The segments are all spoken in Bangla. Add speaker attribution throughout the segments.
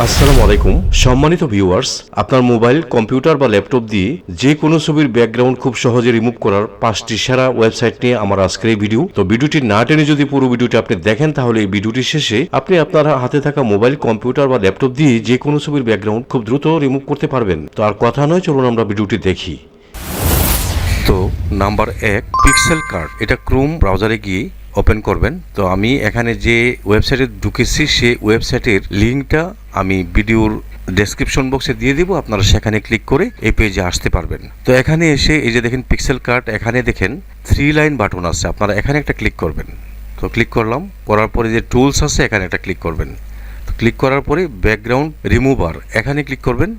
Speaker 1: আসসালামু আলাইকুম। সম্মানিত ভিউয়ার্স আপনার মোবাইল, কম্পিউটার বা ল্যাপটপ দিয়ে যে কোনো ছবির ব্যাকগ্রাউন্ড খুব সহজে রিমুভ করার পাঁচটি সেরা ওয়েবসাইট নিয়ে আমার আজকের এই ভিডিও তো ভিডিওটি না টেনে যদি পুরো ভিডিওটি আপনি দেখেন, তাহলে এই ভিডিওটি শেষে আপনি আপনার হাতে থাকা মোবাইল, কম্পিউটার বা ল্যাপটপ দিয়ে যে কোনো ছবির ব্যাকগ্রাউন্ড খুব দ্রুত রিমুভ করতে পারবেন। তো আর কথা নয়, চলুন আমরা ভিডিওটি দেখি। তো নাম্বার এক, পিক্সেল কার্ড। এটা ক্রোম ব্রাউজারে গিয়ে ওপেন করবেন। তো আমি এখানে যে ওয়েবসাইটে ঢুকেছি, সেই ওয়েবসাইটের লিঙ্কটা আমি ভিডিওর ডেসক্রিপশন বক্সে দিয়ে দিব। আপনারা সেখানে ক্লিক করে এই পেজে আসতে পারবেন। তো এখানে এসে এই যে দেখেন পিক্সেল কার্ড এখানে দেখেন থ্রি লাইন বাটন আছে। আপনারা এখানে একটা ক্লিক করবেন। তো ক্লিক করলাম, করার পরে যে টুলস আছে, এখানে একটা ক্লিক করবেন। ক্লিক করার পরে ব্যাকগ্রাউন্ড রিমুভার এখানে ক্লিক করবেন।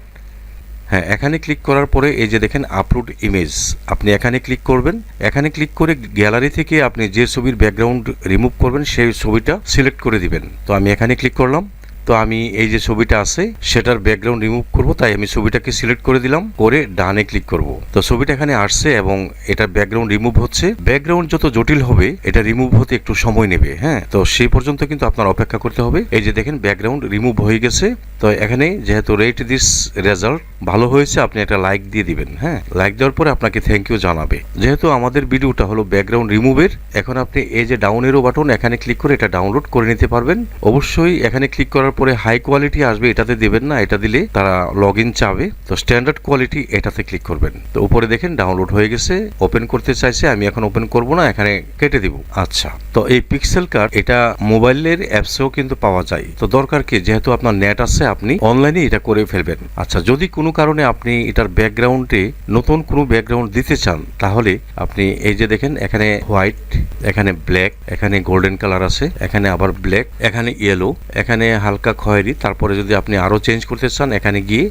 Speaker 1: হ্যাঁ এখানে ক্লিক করার পরে এই যে দেখেন আপলোড ইমেজ আপনি এখানে ক্লিক করবেন। এখানে ক্লিক করে গ্যালারি থেকে আপনি যে ছবির ব্যাকগ্রাউন্ড রিমুভ করবেন, সেই ছবিটা সিলেক্ট করে দিবেন। তো আমি এখানে ক্লিক করলাম। তো আমি এই যে ছবিটা আছে, সেটার ব্যাকগ্রাউন্ড রিমুভ করব, তাই আমি ছবিটাকে সিলেক্ট করে দিলাম, করে ডানে ক্লিক করব। তো ছবিটা এখানে আসছে এবং এটা ব্যাকগ্রাউন্ড রিমুভ হচ্ছে। ব্যাকগ্রাউন্ড যত জটিল হবে, এটা রিমুভ হতে একটু সময় নেবে হ্যাঁ? তো সেই পর্যন্ত কিন্তু আপনার অপেক্ষা করতে হবে। এই যে দেখেন ব্যাকগ্রাউন্ড রিমুভ হয়ে গেছে। তো এখানে যেহেতু রেট দিস রেজাল্ট ভালো হয়েছে, আপনি একটা লাইক দিয়ে দিবেন হ্যাঁ? লাইক দেওয়ার পরে আপনাকে থ্যাংক ইউ জানাবে। যেহেতু আমাদের ভিডিওটা হলো ব্যাকগ্রাউন্ড রিমুভের এখন আপনি এই যে ডাউনেরও বাটন এখানে ক্লিক করে এটা ডাউনলোড করে নিতে পারবেন। অবশ্যই এখানে ক্লিক করার পরে হাই কোয়ালিটি আসবে, এটাতে দেবেন না, এটা দিলে তারা লগ ইন চাবে। তো স্ট্যান্ডার্ড কোয়ালিটি এটাতে ক্লিক করবেন। তো উপরে দেখেন ডাউনলোড হয়ে গেছে ওপেন করতে চাইছে, আমি এখন ওপেন করব না, এখানে কেটে দিব। আচ্ছা তো এই পিক্সেল কার্ড এটা মোবাইলের অ্যাপসেও কিন্তু পাওয়া যায়। তো দরকার কি? যেহেতু আপনার নেট আছে, আপনি অনলাইনে এটা করে ফেলবেন। আচ্ছা যদি কোনো কারণে আপনি এটার ব্যাকগ্রাউন্ডে নতুন কোনো ব্যাকগ্রাউন্ড দিতে চান, তাহলে আপনি এই যে দেখেন, এখানে হোয়াইট এখানে ব্ল্যাক এখানে গোল্ডেন কালার আছে, এখানে আবার ব্ল্যাক এখানে ইয়েলো এখানে হালকা খয়েরি, তারপরে যদি আপনি আরও চেঞ্জ করতে চান, এখানে গিয়ে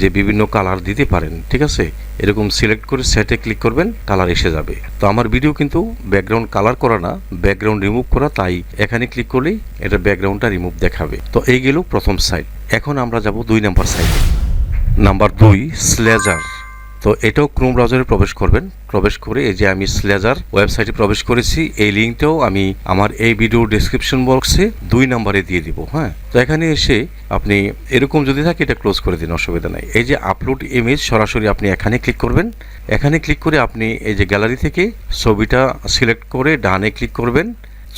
Speaker 1: যে বিভিন্ন কালার দিতে পারেন, ঠিক আছে? এরকম সিলেক্ট করে সেটে ক্লিক করবেন কালার এসে যাবে। তো আমার ভিডিও কিন্তু ব্যাকগ্রাউন্ড কালার করা না ব্যাকগ্রাউন্ড রিমুভ করা, তাই এখানে ক্লিক করলেই এটা ব্যাকগ্রাউন্ডটা রিমুভ দেখাবে। তো এই গেল প্রথম সাইড এখন আমরা যাব দুই নাম্বার সাইডে নাম্বার দুই স্লেজার তো এটাও ক্রোম ব্রাউজারে প্রবেশ করবেন। প্রবেশ করে এই যে আমি স্লেজার ওয়েবসাইটে প্রবেশ করেছি, এই লিঙ্কটাও আমি আমার এই ভিডিও ডিসক্রিপশন বক্সে দুই নম্বরে দিয়ে দিব হ্যাঁ? তো এখানে এসে আপনি এরকম যদি থাকে এটা ক্লোজ করে দিন, অসুবিধা নাই। এই যে আপলোড ইমেজ সরাসরি আপনি এখানে ক্লিক করবেন। এখানে ক্লিক করে আপনি এই যে গ্যালারি থেকে ছবিটা সিলেক্ট করে ডানে ক্লিক করবেন।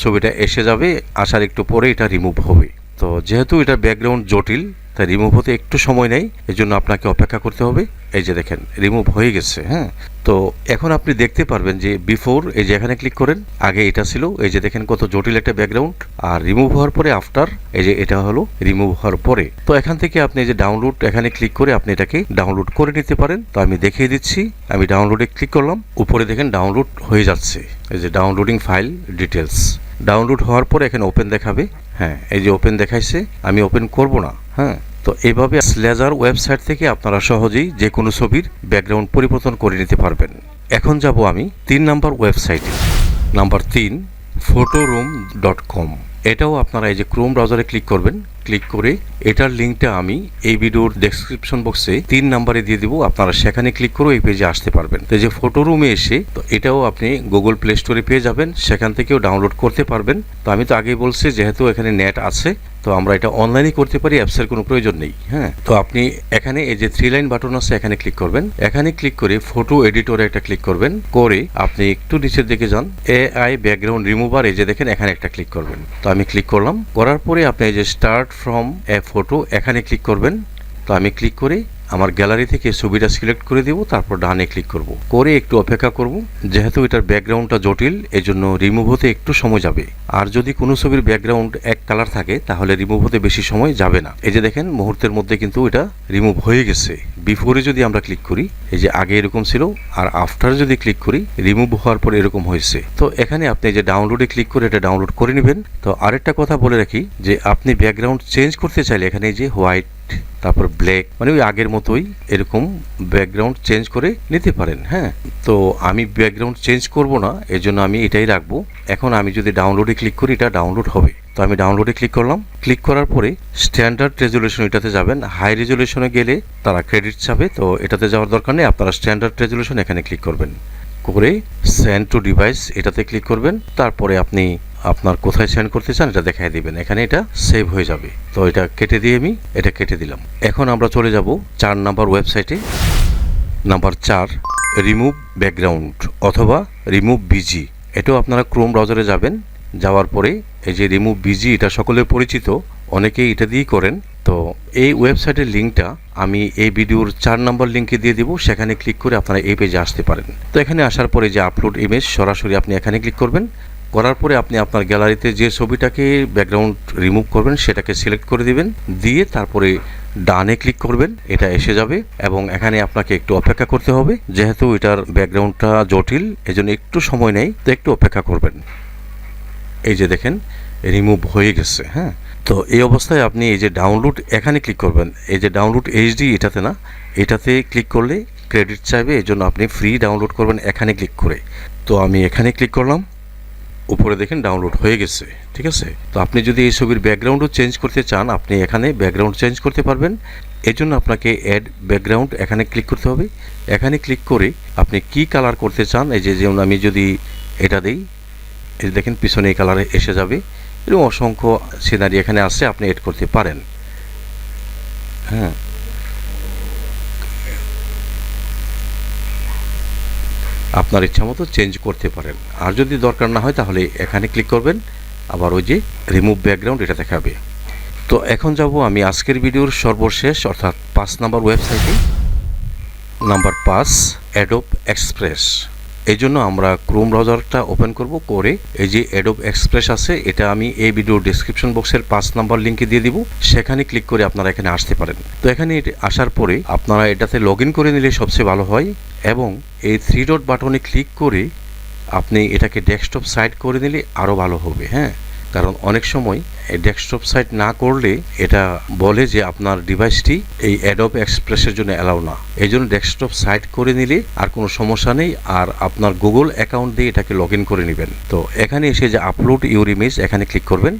Speaker 1: ছবিটা এসে যাবে, আসার একটু পরে এটা রিমুভ হবে। তো যেহেতু এটা ব্যাকগ্রাউন্ড জটিল তাই রিমুভ হতে একটু সময় নেই এই জন্য আপনাকে অপেক্ষা করতে হবে। এই যে দেখেন রিমুভ হয়ে গেছে হ্যাঁ? তো এখন আপনি দেখতে পারবেন যে বিফোর এই যে এখানে ক্লিক করেন, আগে এটা ছিল, এই যে দেখেন কত জটিল একটা ব্যাকগ্রাউন্ড আর রিমুভ হওয়ার পরে আফটার এই যে এটা হলো রিমুভ হওয়ার পরে। তো এখান থেকে আপনি যে ডাউনলোড এখানে ক্লিক করে আপনি এটাকে ডাউনলোড করে নিতে পারেন। তো আমি দেখিয়ে দিচ্ছি, আমি ডাউনলোডে ক্লিক করলাম, উপরে দেখেন ডাউনলোড হয়ে যাচ্ছে। এই যে ডাউনলোডিং ফাইল ডিটেলস ডাউনলোড হওয়ার পরে এখানে ওপেন দেখাবে। হ্যাঁ এই যে ওপেন দেখাইছে, আমি ওপেন করব না। হ্যাঁ তো এইভাবে স্লেজার ওয়েবসাইট থেকে আপনারা সহজেই যে কোনো ছবির ব্যাকগ্রাউন্ড পরিবর্তন করে নিতে পারবেন। এখন যাব আমি তিন নাম্বার ওয়েবসাইটে নাম্বার তিন ফটোরুম ডট কম এটাও আপনারা এই যে ক্রোম ব্রাউজারে ক্লিক করবেন। ক্লিক করে এটার লিঙ্কটা আমি এই ভিডিওর ডেসক্রিপশন বক্সে তিন নাম্বারে দিয়ে দিব। আপনারা সেখানে ক্লিক করে এই পেজে আসতে পারবেন। তো যে ফটো রুমে এসে তো এটাও আপনি গুগল প্লে স্টোরে পেয়ে যাবেন। সেখান থেকেও ডাউনলোড করতে পারবেন। তো আমি তো আগেই বলছি, যেহেতু এখানে নেট আছে তো আমরা এটা অনলাইনে করতে পারি অ্যাপসের কোনো প্রয়োজন নেই হ্যাঁ? তো আপনি এখানে এই যে থ্রি লাইন বাটন আছে, এখানে ক্লিক করবেন। এখানে ক্লিক করে ফটো এডিটরে একটা ক্লিক করবেন। করে আপনি একটু নিচের দিকে যান। এ আই ব্যাকগ্রাউন্ড রিমুভার এই যে দেখেন, এখানে একটা ক্লিক করবেন। তো আমি ক্লিক করলাম। করার পরে আপনি এই যে স্টার্ট ফ্রম এ ফটো এখানে ক্লিক করবেন। তো আমি ক্লিক করে আমার গ্যালারি থেকে ছবিটা সিলেক্ট করে দেব, তারপর ডানে ক্লিক করব। করে একটু অপেক্ষা করব, যেহেতু এটার ব্যাকগ্রাউন্ডটা জটিল, এজন্য রিমুভ হতে একটু সময় যাবে। আর যদি কোনো ছবির ব্যাকগ্রাউন্ড এক কালার থাকে, তাহলে রিমুভ হতে বেশি সময় যাবে না। এই যে দেখেন, মুহূর্তের মধ্যে কিন্তু এটা রিমুভ হয়ে গেছে। বিফোরে যদি আমরা ক্লিক করি, এই যে আগে এরকম ছিল, আর আফটার যদি ক্লিক করি রিমুভ হওয়ার পর এরকম হয়েছে। তো এখানে আপনি যে ডাউনলোডে ক্লিক করে এটা ডাউনলোড করে নেবেন। তো আরেকটা কথা বলে রাখি, যে আপনি ব্যাকগ্রাউন্ড চেঞ্জ করতে চাইলে এখানে যে হোয়াইট তারপর ব্ল্যাক মানে ওই আগের মতোই এরকম ব্যাকগ্রাউন্ড চেঞ্জ করে নিতে পারেন হ্যাঁ? তো আমি ব্যাকগ্রাউন্ড চেঞ্জ করব না এর জন্য আমি এটাই রাখব। এখন আমি যদি ডাউনলোডে ক্লিক করি, এটা ডাউনলোড হবে। তো আমি ডাউনলোডে ক্লিক করলাম। ক্লিক করার পরে স্ট্যান্ডার্ড রেজুলেশন এটাতে যাবেন। হাই রেজুলেশনে গেলে তারা ক্রেডিট চাবে, তো এটাতে যাওয়ার দরকার নেই। আপনারা স্ট্যান্ডার্ড রেজুলেশন এখানে ক্লিক করবেন। করে সেন্ড টু ডিভাইস এটাতে ক্লিক করবেন। তারপরে আপনি আপনার কোথায় সেন্ড করতে চান এটা দেখাই দিবেন। এখানে এটা সেভ হয়ে যাবে। তো এটা কেটে দিয়ে আমি এটা কেটে দিলাম। এখন আমরা চলে যাব চার নাম্বার ওয়েবসাইটে নাম্বার চার রিমুভ ব্যাকগ্রাউন্ড অথবা রিমুভ বিজি এটাও আপনারা ক্রোম ব্রাউজারে যাবেন। যাওয়ার পরে এই যে রিমুভ বিজি এটা সকলের পরিচিত, অনেকেই এটা দিয়েই করেন। তো এই ওয়েবসাইটের লিঙ্কটা আমি এই ভিডিওর চার নম্বর লিঙ্কে দিয়ে দিব। সেখানে ক্লিক করে আপনারা এই পেজে আসতে পারেন। তো এখানে আসার পরে যে আপলোড ইমেজ সরাসরি আপনি এখানে ক্লিক করবেন। করার পরে আপনি আপনার গ্যালারিতে যে ছবিটাকে ব্যাকগ্রাউন্ড রিমুভ করবেন, সেটাকে সিলেক্ট করে দিবেন। দিয়ে তারপরে ডানে ক্লিক করবেন, এটা এসে যাবে এবং এখানে আপনাকে একটু অপেক্ষা করতে হবে। যেহেতু এটার ব্যাকগ্রাউন্ডটা জটিল, এজন্য একটু সময় নেই, তো একটু অপেক্ষা করবেন। এই যে দেখেন রিমুভ হয়ে গেছে হ্যাঁ? তো এই অবস্থায় আপনি এই যে ডাউনলোড এখানে ক্লিক করবেন। এই যে ডাউনলোড এইচডি এটাতে না, এটাতে ক্লিক করলে ক্রেডিট চাইবে এই জন্য আপনি ফ্রি ডাউনলোড করবেন এখানে ক্লিক করে। তো আমি এখানে ক্লিক করলাম। উপরে দেখেন ডাউনলোড হয়ে গেছে, ঠিক আছে? তো আপনি যদি এই ছবির ব্যাকগ্রাউন্ডও চেঞ্জ করতে চান, আপনি এখানে ব্যাকগ্রাউন্ড চেঞ্জ করতে পারবেন। এর জন্য আপনাকে অ্যাড ব্যাকগ্রাউন্ড এখানে ক্লিক করতে হবে। এখানে ক্লিক করে আপনি কি কালার করতে চান, এই যে যেমন আমি যদি এটা দিই, এই দেখেন পিছনে এই কালারে এসে যাবে। এরকম অসংখ্য সিনারি এখানে আসছে আপনি এড করতে পারেন। হ্যাঁ। আপনার ইচ্ছা মতো চেঞ্জ করতে পারেন। আর যদি দরকার না হয়, তাহলে এখানে ক্লিক করবেন। আবার ওই যে রিমুভ ব্যাকগ্রাউন্ড এটা দেখাবে। তো এখন যাব আমি আজকের ভিডিওর সর্বশেষ, অর্থাৎ পাঁচ নাম্বার ওয়েবসাইটে নাম্বার পাঁচ অ্যাডোপ এক্সপ্রেস এই জন্য আমরা ক্রোম ব্রাউজারটা ওপেন করব, করে এই যে অ্যাডোব এক্সপ্রেস আছে, এটা আমি এই ভিডিও ডিসক্রিপশন বক্সের পাঁচ নাম্বার লিঙ্কে দিয়ে দিব। সেখানে ক্লিক করে আপনারা এখানে আসতে পারেন। তো এখানে আসার পরে আপনারা এটাতে লগ করে নিলে সবচেয়ে ভালো হয় এবং এই থ্রি ডট বাটনে ক্লিক করে আপনি এটাকে ডেস্কটপ সাইড করে নিলে আরও ভালো হবে হ্যাঁ। কারণ অনেক সময় এই ডেস্কটপ সাইট না করলে এটা বলে যে আপনার ডিভাইসটি এই অ্যাডব এক্সপ্রেসের জন্য অ্যালাউ না। এই জন্য ডেস্কটপ সাইট করে নিলে আর কোনো সমস্যা নেই আর আপনার গুগল অ্যাকাউন্ট দিয়ে এটাকে লগ করে নেবেন। তো এখানে এসে যে আপলোড ইউর ইমেজ এখানে ক্লিক করবেন।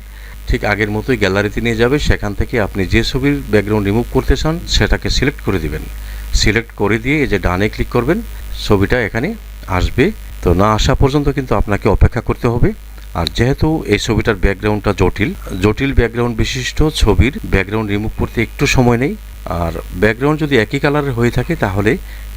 Speaker 1: ঠিক আগের মতোই গ্যালারিতে নিয়ে যাবে। সেখান থেকে আপনি যে ছবির ব্যাকগ্রাউন্ড রিমুভ করতে চান, সেটাকে সিলেক্ট করে দিবেন। সিলেক্ট করে দিয়ে এই যে ডানে ক্লিক করবেন। ছবিটা এখানে আসবে। তো না আসা পর্যন্ত কিন্তু আপনাকে অপেক্ষা করতে হবে। আর যেহেতু এই ছবিটার ব্যাকগ্রাউন্ডটা জটিল জটিল ব্যাকগ্রাউন্ড বিশিষ্ট ছবির ব্যাকগ্রাউন্ড রিমুভ করতে একটু সময় নেই। আর ব্যাকগ্রাউন্ড যদি একই কালারের হয়ে থাকে, তাহলে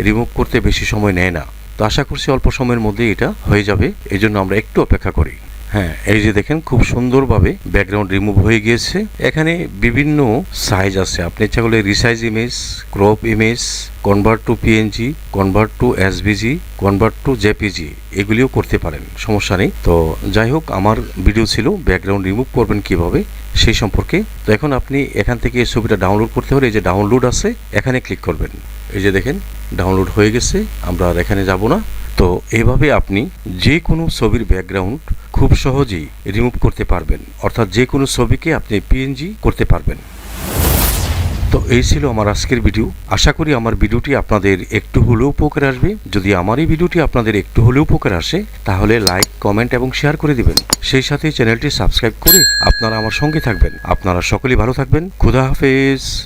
Speaker 1: রিমুভ করতে বেশি সময় নেয় না। তো আশা করছি অল্প সময়ের মধ্যে এটা হয়ে যাবে। এই জন্য আমরা একটু অপেক্ষা করি। হ্যাঁ এই যে দেখেন, খুব সুন্দরভাবে ব্যাকগ্রাউন্ড রিমুভ হয়ে গিয়েছে। এখানে বিভিন্ন সাইজ আছে। আপনি ইচ্ছা করলে resize image crop image convert to PNG convert to SBG convert to JPG এগুলিও করতে পারেন, সমস্যা নেই। তো যাই হোক, আমার ভিডিও ছিল ব্যাকগ্রাউন্ড রিমুভ করবেন কীভাবে, সেই সম্পর্কে। তো এখন আপনি এখান থেকে এই ছবিটা ডাউনলোড করতে হলে এই যে ডাউনলোড আছে, এখানে ক্লিক করবেন। এই যে দেখেন ডাউনলোড হয়ে গেছে, আমরা আর এখানে যাব না। তো এভাবে আপনি যে কোনো ছবির ব্যাকগ্রাউন্ড খুব সহজেই রিমুভ করতে পারবেন। অর্থাৎ যে কোনো ছবিকে আপনি পিএনজি করতে পারবেন। তো এই ছিল আমার আজকের ভিডিও আশা করি আমার ভিডিওটি আপনাদের একটু হলেও উপকার আসবে। যদি আমার এই ভিডিওটি আপনাদের একটু হলেও উপকার আসে, তাহলে লাইক কমেন্ট এবং শেয়ার করে দিবেন। সেই সাথে চ্যানেলটি সাবস্ক্রাইব করে আপনারা আমার সঙ্গে থাকবেন। আপনারা সকলেই ভালো থাকবেন। খুদা হাফেজ।